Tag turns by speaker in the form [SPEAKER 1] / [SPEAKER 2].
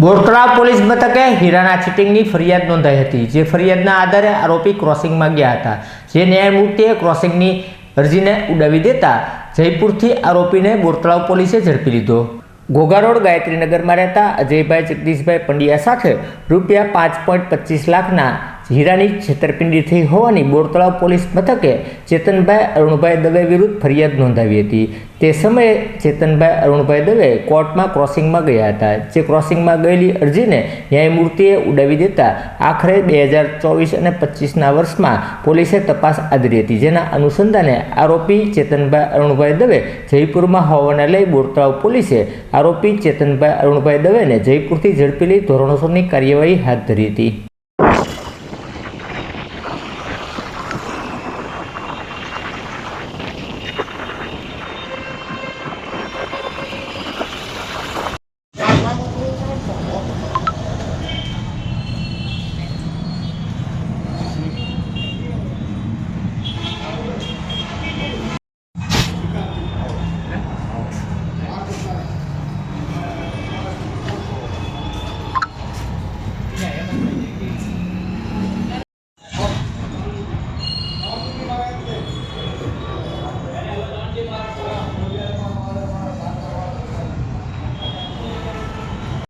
[SPEAKER 1] Bortalav police મથકે હીરાના ચીટિંગની ફરિયાદ નોંધાઈ હતી, જે ફરિયાદના આધારે આરોપી ક્રોસિંગમાં ગયા હતા. જે ન્યાયમૂર્તિએ ક્રોસિંગની અરજીને ઉડાવી દેતા જયપુરથી આરોપીને બોરતળાવ પોલીસે ઝડપી લીધો. ઘોઘા રોડ ગાયત્રીનગરમાં રહેતા અજયભાઈ જગદીશભાઈ પંડ્યા સાથે રૂપિયા પાંચ પોઈન્ટ પચીસ લાખના હીરાની છેતરપિંડી થઈ હોવાની બોરતળાવ પોલીસ મથકે ચેતનભાઈ અરુણભાઈ દવે વિરુદ્ધ ફરિયાદ નોંધાવી હતી. તે સમયે ચેતનભાઈ અરુણભાઈ દવે કોર્ટમાં ક્રોસિંગમાં ગયા હતા. જે ક્રોસિંગમાં ગયેલી અરજીને ન્યાયમૂર્તિએ ઉડાવી દેતા આખરે બે હજાર ચોવીસ અને પચીસના વર્ષમાં પોલીસે તપાસ આદરી હતી. જેના અનુસંધાને આરોપી ચેતનભાઈ અરુણભાઈ દવે જયપુરમાં હોવાને લઈ બોરતળાવ પોલીસે આરોપી ચેતનભાઈ અરુણભાઈ દવેને જયપુરથી ઝડપી લઈ ધોરણસરની કાર્યવાહી હાથ ધરી હતી.